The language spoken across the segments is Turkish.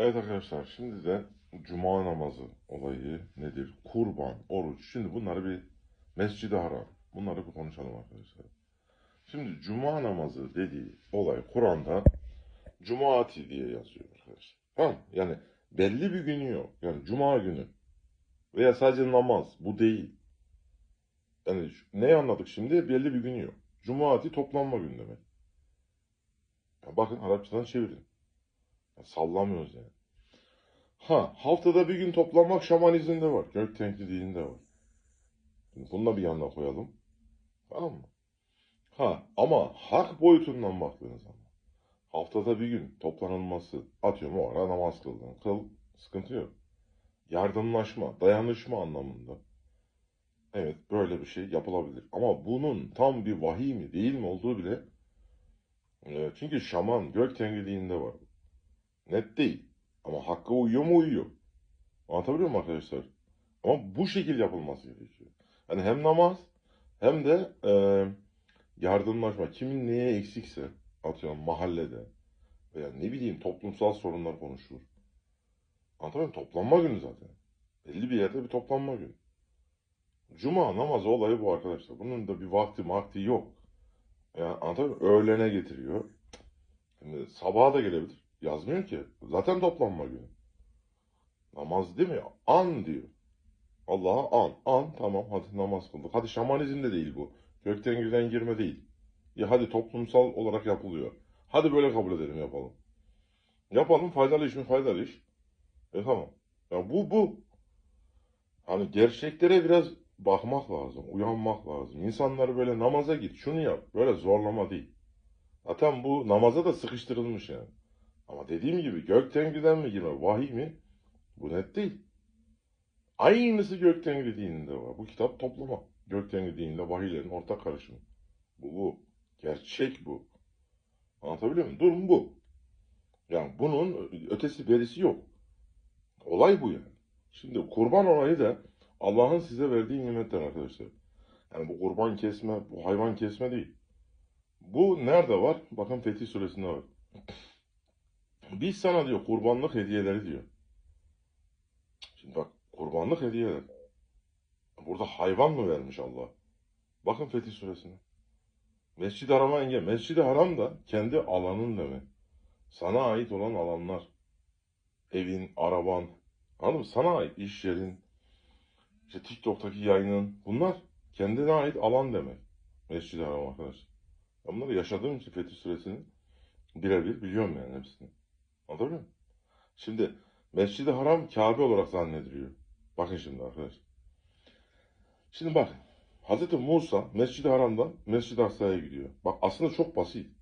Evet arkadaşlar şimdi de cuma namazı olayı nedir? Kurban, oruç. Şimdi bunları bir mescid-i haram. Bunları bir konuşalım arkadaşlar. Şimdi cuma namazı dediği olay Kur'an'da cumaati diye yazıyor arkadaşlar. Tamam? Yani belli bir günü yok. Yani cuma günü. Veya sadece namaz. Bu değil. Yani ne anladık şimdi? Belli bir günü yok. Cumaati toplanma günü demek. Ya bakın Arapçadan çevirin. Sallamıyoruz yani. Ha, haftada bir gün toplanmak şamanizmde var. Gök tenkliliğinde var. Şimdi bunu da bir yanına koyalım. Tamam mı? Ha, ama hak boyutundan baktığınız zaman haftada bir gün toplanılması atıyorum o ara namaz kıldın. Kıl, sıkıntı yok. Yardımlaşma, dayanışma anlamında. Evet, böyle bir şey yapılabilir. Ama bunun tam bir vahiy mi değil mi olduğu bile e, çünkü şaman gök tengriliğinde var. Net değil. Ama hakka uyuyor mu uyuyor. Anlatabiliyor muyum arkadaşlar? Ama bu şekil yapılması gerekiyor. Yani hem namaz hem de e, yardımlaşma. Kimin neye eksikse atıyorum mahallede veya ne bileyim toplumsal sorunlar konuşulur. Anlatabiliyor muyum? Toplanma günü zaten. Belli bir yerde bir toplanma günü. Cuma namazı olayı bu arkadaşlar. Bunun da bir vakti vakti yok. Yani anlatabiliyor muyum? Öğlene getiriyor. Şimdi sabaha da gelebilir. Yazmıyor ki. Zaten toplanma günü. Namaz değil mi? An diyor. Allah'a an. An tamam hadi namaz kıldık. Hadi şamanizm de değil bu. Gökten güden girme değil. Ya hadi toplumsal olarak yapılıyor. Hadi böyle kabul edelim yapalım. Yapalım faydalı iş mi faydalı iş. E tamam. Ya bu bu. Hani gerçeklere biraz bakmak lazım. Uyanmak lazım. İnsanları böyle namaza git şunu yap. Böyle zorlama değil. Zaten bu namaza da sıkıştırılmış yani. Ama dediğim gibi gökten giden mi girme, vahiy mi? Bu net değil. Aynısı gökten gidiğinde var. Bu kitap toplama. Gökten gidiğinde vahiylerin ortak karışımı. Bu bu. Gerçek bu. Anlatabiliyor muyum? Durum bu. Yani bunun ötesi berisi yok. Olay bu yani. Şimdi kurban olayı da Allah'ın size verdiği nimetler arkadaşlar. Yani bu kurban kesme, bu hayvan kesme değil. Bu nerede var? Bakın Fetih Suresi'nde var. Biz sana diyor kurbanlık hediyeleri diyor. Şimdi bak kurbanlık hediyeler. Burada hayvan mı vermiş Allah? Bakın Fetih Suresi'ne. Mescid-i Haram'a engel. Mescid-i Haram da kendi alanın demek. Sana ait olan alanlar. Evin, araban. Anladın mı? Sana ait iş yerin. İşte TikTok'taki yayının. Bunlar kendine ait alan demek. Mescid-i Haram arkadaşlar. Ben bunları yaşadığım için Fetih Suresi'ni birebir biliyorum yani hepsini. Anlatabiliyor muyum? Şimdi Mescid-i Haram Kabe olarak zannediliyor. Bakın şimdi arkadaşlar. Şimdi bak. Hz. Musa Mescid-i Haram'dan Mescid-i Aksa'ya gidiyor. Bak aslında çok basit.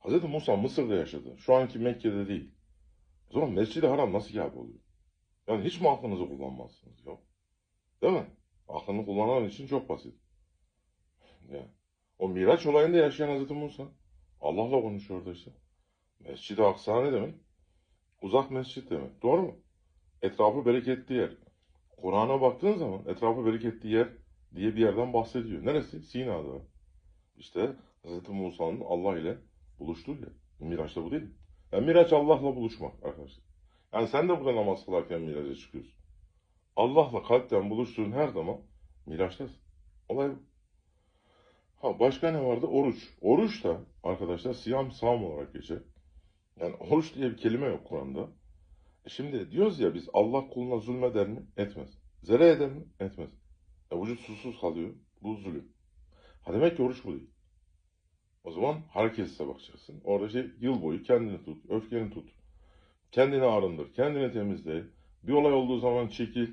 Hz. Musa Mısır'da yaşadı. Şu anki Mekke'de değil. O zaman Mescid-i Haram nasıl Kabe oluyor? Yani hiç mi aklınızı kullanmazsınız? Yok. Değil mi? Aklını kullanan için çok basit. Yani. O Miraç olayında yaşayan Hz. Musa. Allah'la konuşuyordu işte. Mescid-i Aksa ne demek? Uzak mescit demek. Doğru mu? Etrafı bereketli yer. Kur'an'a baktığın zaman etrafı bereketli yer diye bir yerden bahsediyor. Neresi? Sina'da. İşte Hz. Musa'nın Allah ile buluştuğu yer. Miraç da bu değil mi? Yani Miraç Allah'la buluşmak arkadaşlar. Yani sen de burada namaz kılarken Miraç'a çıkıyorsun. Allah'la kalpten buluştuğun her zaman Miraç'tasın. Olay bu. Ha başka ne vardı? Oruç. Oruç da arkadaşlar siyam sam olarak geçer. Yani oruç diye bir kelime yok Kur'an'da. E şimdi diyoruz ya biz Allah kuluna zulmeder mi? Etmez. Zere eder mi? Etmez. E vücut susuz kalıyor. Bu zulüm. Ha demek ki oruç bu değil. O zaman hareketsize bakacaksın. Orada şey yıl boyu kendini tut, öfkeni tut. Kendini arındır, kendini temizle. Bir olay olduğu zaman çekil,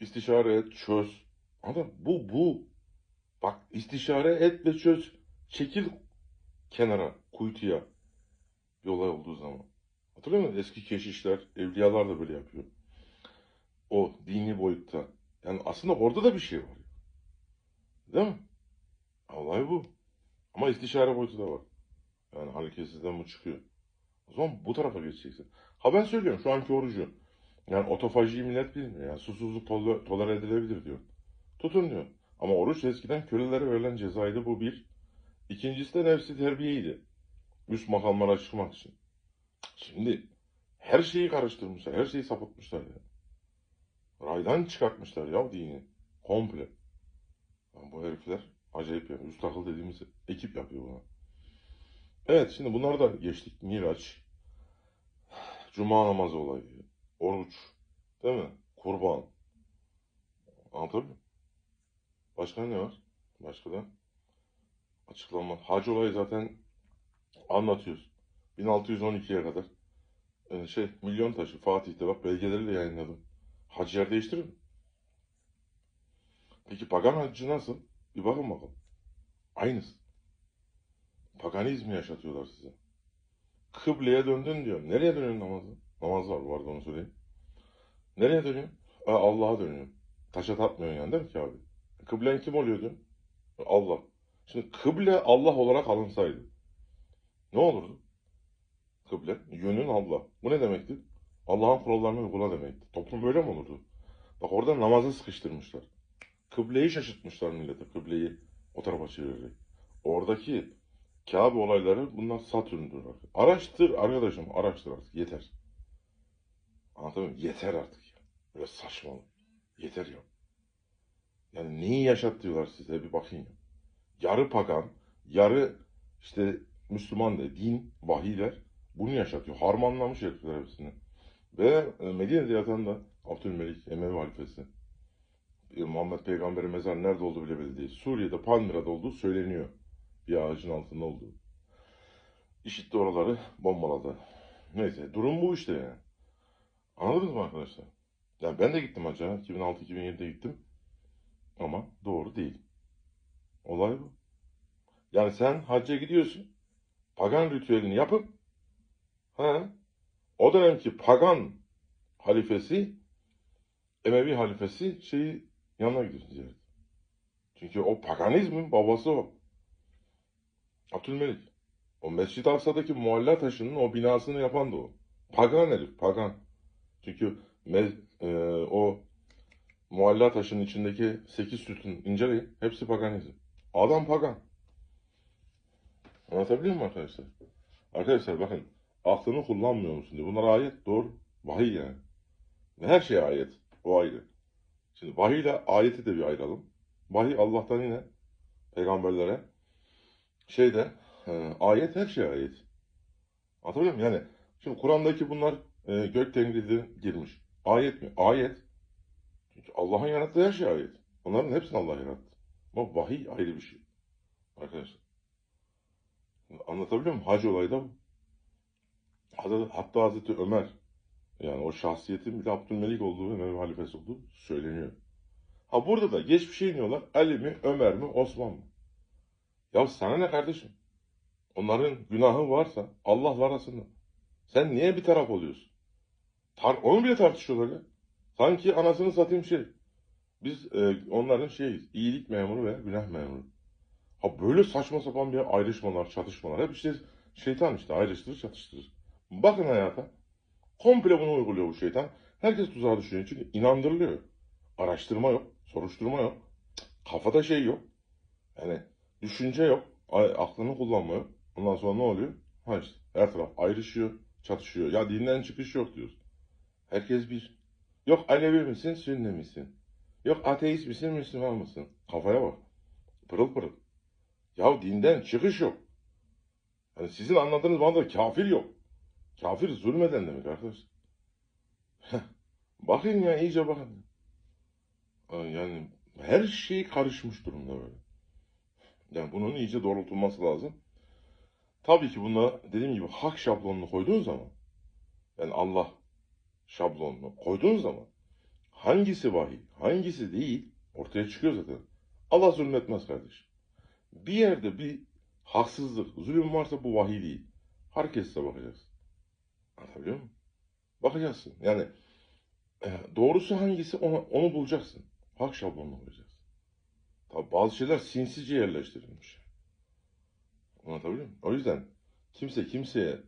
istişare et, çöz. Mı? Bu, bu. Bak istişare et ve çöz. Çekil kenara, kuytuya. Bir olay olduğu zaman. Hatırlıyor musun? Eski keşişler, evliyalar da böyle yapıyor. O dini boyutta. Yani aslında orada da bir şey var. Değil mi? Olay bu. Ama istişare boyutu da var. Yani hareketsizden bu çıkıyor. O zaman bu tarafa geçeceksin. Ha ben söylüyorum şu anki orucu. Yani otofajiyi millet bilmiyor. Yani susuzluk tol- tolere edilebilir diyor. Tutun diyor. Ama oruç eskiden kölelere verilen cezaydı bu bir. İkincisi de nefsi terbiyeydi. Üst makamlara çıkmak için. Şimdi Her şeyi karıştırmışlar, her şeyi sapıtmışlar ya. Raydan çıkartmışlar ya dini. Komple. Yani bu herifler acayip yani. Üst akıl dediğimiz ekip yapıyor bunu. Evet şimdi bunları da geçtik. Miraç, Cuma namazı olayı, oruç, değil mi? Kurban. Anlatabiliyor muyum? Başka ne var? Başka da açıklama. Hac olayı zaten anlatıyoruz. 1612'ye kadar. Ee, şey milyon taşı Fatih'te bak belgeleri de yayınladım. Hac yer değiştirir mi? Peki pagan haccı nasıl? Bir bakın bakalım. Aynısı. Paganizmi yaşatıyorlar size. Kıbleye döndün diyor. Nereye dönüyorsun namazı? Namaz var bu arada onu söyleyeyim. Nereye dönüyorsun? Aa, Allah'a dönüyorsun. Taşa tapmıyorsun yani değil mi ki abi? Kıblen kim oluyor diyor. Allah. Şimdi kıble Allah olarak alınsaydı. Ne olurdu? Kıble. Yönün Allah. Bu ne demekti? Allah'ın kurallarını uygula demekti. Toplum böyle mi olurdu? Bak orada namazı sıkıştırmışlar. Kıbleyi şaşırtmışlar millete. Kıbleyi o tarafa çevirerek. Oradaki Kabe olayları bunlar Satürn'dür. Araştır arkadaşım araştır artık yeter. Anlatabiliyor muyum? Yeter artık ya. Böyle saçmalık. Yeter ya. Yani neyi yaşatıyorlar size bir bakın ya. Yarı pagan, yarı işte Müslüman de din, vahiyler bunu yaşatıyor. Harmanlamış herifler hepsini. Ve e, Medine'de yatan da Abdülmelik Emevi halifesi. E, Muhammed Peygamber'in mezarı nerede olduğu bile belli değil. Suriye'de Palmyra'da olduğu söyleniyor. Bir ağacın altında olduğu. İşitti oraları bombaladı. Neyse durum bu işte yani. Anladınız mı arkadaşlar? Yani ben de gittim hacca. 2006-2007'de gittim. Ama doğru değil. Olay bu. Yani sen hacca gidiyorsun. Pagan ritüelini yapıp ha, o dönemki pagan halifesi Emevi halifesi şeyi yanına gidiyorsun ziyaret. Çünkü o paganizmin babası o. Abdülmelik. O Mescid-i Aksa'daki mualla taşının o binasını yapan da o. Pagan herif, pagan. Çünkü me- e, o mualla taşının içindeki sekiz sütun inceleyin. Hepsi paganizm. Adam pagan. Anlatabiliyor muyum arkadaşlar? Arkadaşlar bakın aklını kullanmıyor musun diye. Bunlar ayet doğru. Vahiy yani. Her şey ayet. O ayrı. Şimdi vahiy ile ayeti de bir ayıralım. Vahiy Allah'tan yine peygamberlere şeyde e, ayet her şey ayet. Anlatabiliyor muyum? Yani şimdi Kur'an'daki bunlar e, gök tengridi girmiş. Ayet mi? Ayet. Çünkü Allah'ın yarattığı her şey ayet. Onların hepsini Allah yarattı. Ama vahiy ayrı bir şey. Arkadaşlar. Anlatabiliyor muyum? Hac olayı da. Hatta, Hazreti Ömer yani o şahsiyetin bir de Abdülmelik olduğu, Ömer halifesi olduğu söyleniyor. Ha burada da geçmişe iniyorlar. Ali mi, Ömer mi, Osman mı? Ya sana ne kardeşim? Onların günahı varsa Allah'la arasında. Sen niye bir taraf oluyorsun? Tar onu bile tartışıyorlar ya. Sanki anasını satayım şey. Biz e, onların şeyiz. iyilik memuru ve günah memuru. Ha böyle saçma sapan bir ayrışmalar, çatışmalar. Hep işte şeytan işte ayrıştırır, çatıştırır. Bakın hayata. Komple bunu uyguluyor bu şeytan. Herkes tuzağa düşüyor. Çünkü inandırılıyor. Araştırma yok, soruşturma yok. Kafada şey yok. Yani düşünce yok. Aklını kullanma yok. Ondan sonra ne oluyor? Ha işte her taraf ayrışıyor, çatışıyor. Ya dinden çıkış yok diyoruz. Herkes bir. Yok Alevi misin, Sünni misin? Yok ateist misin, Müslüman mısın? Kafaya bak. Pırıl pırıl. Ya dinden çıkış yok. Yani sizin anladığınız manada kafir yok. Kafir zulmeden demek arkadaşlar. bakın ya iyice bakın. Yani her şey karışmış durumda böyle. Yani bunun iyice doğrultulması lazım. Tabii ki bunda dediğim gibi hak şablonunu koyduğun zaman yani Allah şablonunu koyduğun zaman hangisi vahiy, hangisi değil ortaya çıkıyor zaten. Allah zulmetmez kardeşim. Bir yerde bir haksızlık, zulüm varsa bu vahiy değil. Herkese bakacağız. Anlatabiliyor muyum? Bakacaksın. Yani e, doğrusu hangisi onu, onu bulacaksın. Hak şablonunu koyacaksın. Tabi bazı şeyler sinsice yerleştirilmiş. Anlatabiliyor muyum? O yüzden kimse kimseye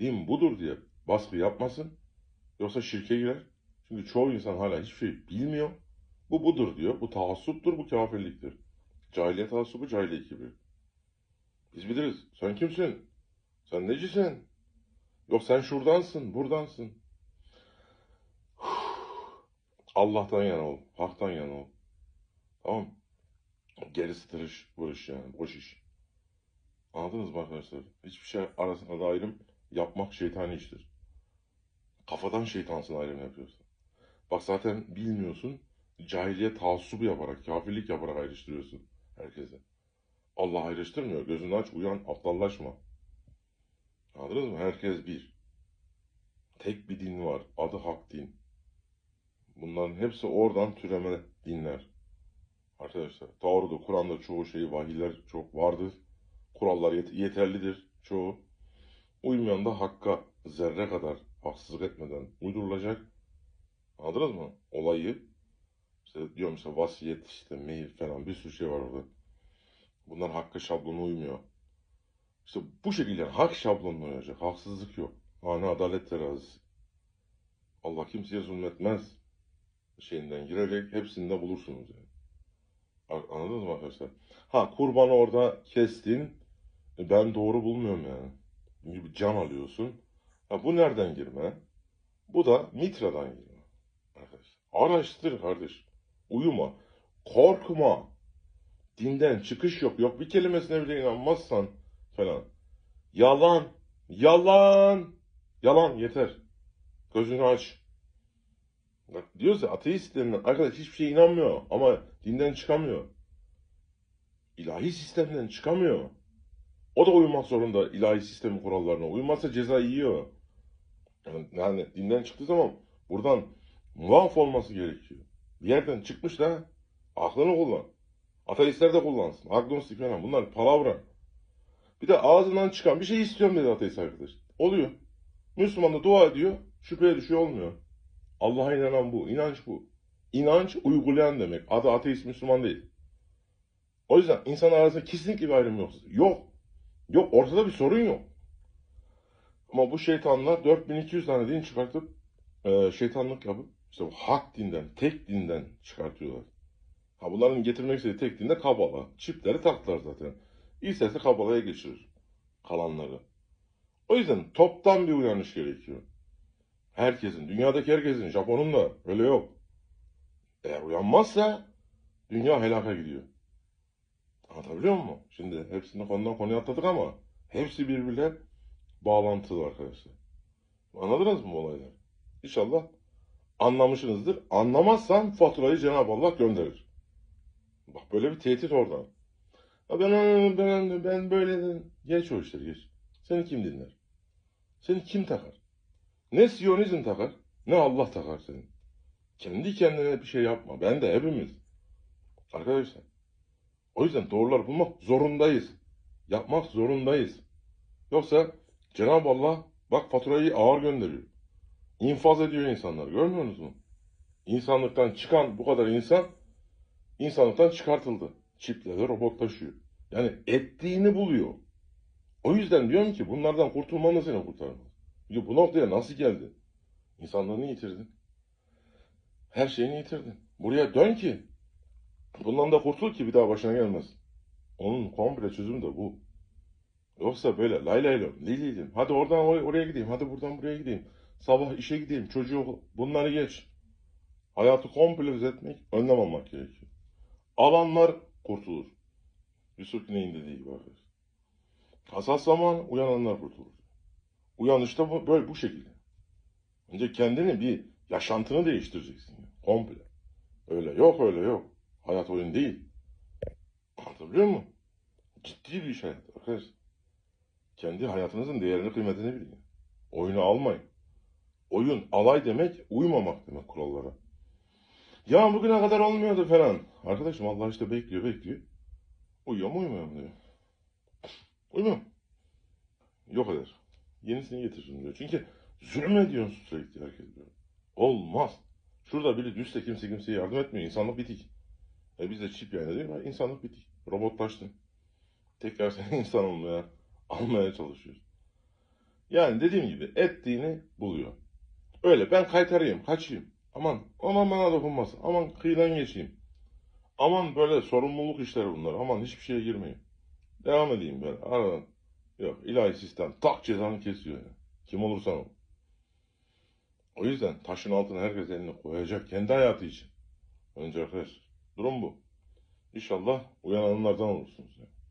din budur diye baskı yapmasın. Yoksa şirke girer. Çünkü çoğu insan hala hiçbir şey bilmiyor. Bu budur diyor. Bu taassuptur, bu kafirliktir. Cahiliye taassubu cahiliye kibri. Biz biliriz. Sen kimsin? Sen necisin? Yok sen şuradansın, buradansın. Allah'tan yana ol. Hak'tan yana ol. Tamam? Gerisi tırış, vuruş yani. Boş iş. Anladınız mı arkadaşlar? Hiçbir şey arasında da ayrım yapmak şeytani iştir. Kafadan şeytansın ayrım yapıyorsun. Bak zaten bilmiyorsun. Cahiliye taassubu yaparak, kafirlik yaparak ayrıştırıyorsun herkese. Allah ayrıştırmıyor. Gözünü aç, uyan, aptallaşma. Anladınız mı? Herkes bir. Tek bir din var. Adı hak din. Bunların hepsi oradan türeme dinler. Arkadaşlar Tavru'da, Kur'an'da çoğu şey, vahiyler çok vardır. Kurallar yet- yeterlidir çoğu. Uymayan da hakka zerre kadar haksızlık etmeden uydurulacak. Anladınız mı? Olayı. İşte diyorum işte vasiyet, işte mehir falan bir sürü şey var orada. Bunlar hakka şablonu uymuyor. İşte bu şekilde hak şablonuna uyacak. Haksızlık yok. Hani adalet terazisi. Allah kimseye zulmetmez. Şeyinden girerek hepsinde bulursunuz yani. Anladınız mı arkadaşlar? Ha kurbanı orada kestin. E, Ben doğru bulmuyorum yani. Bir can alıyorsun. Ha bu nereden girme? Bu da mitradan girme. Arkadaşlar. Araştır kardeş. Uyuma. Korkma. Dinden çıkış yok. Yok bir kelimesine bile inanmazsan falan. Yalan. Yalan. Yalan yeter. Gözünü aç. Bak diyoruz ya ateist denilen arkadaş hiçbir şeye inanmıyor ama dinden çıkamıyor. İlahi sistemden çıkamıyor. O da uymak zorunda ilahi sistemin kurallarına. Uymazsa ceza yiyor. Yani, yani dinden çıktığı zaman buradan muaf olması gerekiyor. Bir yerden çıkmış da aklını kullan. Ateistler de kullansın. Agnostik falan bunlar palavra. Bir de ağzından çıkan bir şey istiyorum dedi ateist arkadaş. Oluyor. Müslüman da dua ediyor. Şüpheye düşüyor olmuyor. Allah'a inanan bu. inanç bu. İnanç uygulayan demek. Adı ateist Müslüman değil. O yüzden insan arasında kesinlikle bir ayrım yok. Yok. Yok ortada bir sorun yok. Ama bu şeytanlar 4200 tane din çıkartıp e, şeytanlık yapıp işte bu hak dinden, tek dinden çıkartıyorlar. Ha bunların getirmek istediği tek dinde Kabala. Çipleri taktılar zaten. İsterse Kabala'ya geçirir kalanları. O yüzden toptan bir uyanış gerekiyor. Herkesin, dünyadaki herkesin, Japon'un da öyle yok. Eğer uyanmazsa dünya helaka gidiyor. Anlatabiliyor muyum? Şimdi hepsini konudan konuya atladık ama hepsi birbirine bağlantılı arkadaşlar. Anladınız mı bu olayları? İnşallah anlamışsınızdır. Anlamazsan faturayı Cenab-ı Allah gönderir. Bak böyle bir tehdit oradan. Ya ben, ben, ben böyle geç o işleri geç. Seni kim dinler? Seni kim takar? Ne Siyonizm takar, ne Allah takar seni. Kendi kendine bir şey yapma. Ben de hepimiz. Arkadaşlar. O yüzden doğruları bulmak zorundayız. Yapmak zorundayız. Yoksa Cenab-ı Allah bak faturayı ağır gönderiyor. İnfaz ediyor insanları. Görmüyorsunuz mu? İnsanlıktan çıkan bu kadar insan insanlıktan çıkartıldı. Çipleri robotlaşıyor. Yani ettiğini buluyor. O yüzden diyorum ki bunlardan kurtulman da seni kurtarmaz. Çünkü bu noktaya nasıl geldin? İnsanlığını yitirdin. Her şeyini yitirdin. Buraya dön ki bundan da kurtul ki bir daha başına gelmez. Onun komple çözümü de bu. Yoksa böyle lay lay lom, li li. Hadi oradan or- oraya gideyim, hadi buradan buraya gideyim. Sabah işe gideyim, çocuğu. Bunları geç. Hayatı komple düzeltmek, önlem almak gerekiyor. Alanlar kurtulur. Yusuf Güney'in dediği gibi arkadaşlar. Hassas zaman uyananlar kurtulur. Uyanışta bu, böyle bu şekilde. Önce kendini bir yaşantını değiştireceksin. Komple. Öyle yok öyle yok. Hayat oyun değil. Anlatabiliyor muyum? Ciddi bir iş hayat arkadaşlar. Kendi hayatınızın değerini kıymetini bilin. Oyunu almayın. Oyun alay demek uymamak demek kurallara. Ya bugüne kadar olmuyordu falan. Arkadaşım Allah işte bekliyor bekliyor. Uyuyor mu uyumuyor mu diyor. Uyumuyor. Yok eder. Yenisini getirsin diyor. Çünkü zulmediyorsun sürekli herkes diyor. Olmaz. Şurada biri düşse kimse kimseye yardım etmiyor. İnsanlık bitik. E biz de çip yayına değil mi? İnsanlık bitik. Robotlaştın. Tekrar seni insan olmaya, almaya çalışıyoruz. Yani dediğim gibi ettiğini buluyor. Öyle ben kaytarayım, kaçayım. Aman, aman bana dokunmasın. Aman kıyıdan geçeyim. Aman böyle sorumluluk işleri bunlar. Aman hiçbir şeye girmeyeyim. Devam edeyim böyle aradan. Yok ilahi sistem tak cezanı kesiyor. Yani. Kim olursan ol. O yüzden taşın altına herkes elini koyacak kendi hayatı için. Önce arkadaşlar durum bu. İnşallah uyananlardan olursunuz. Yani.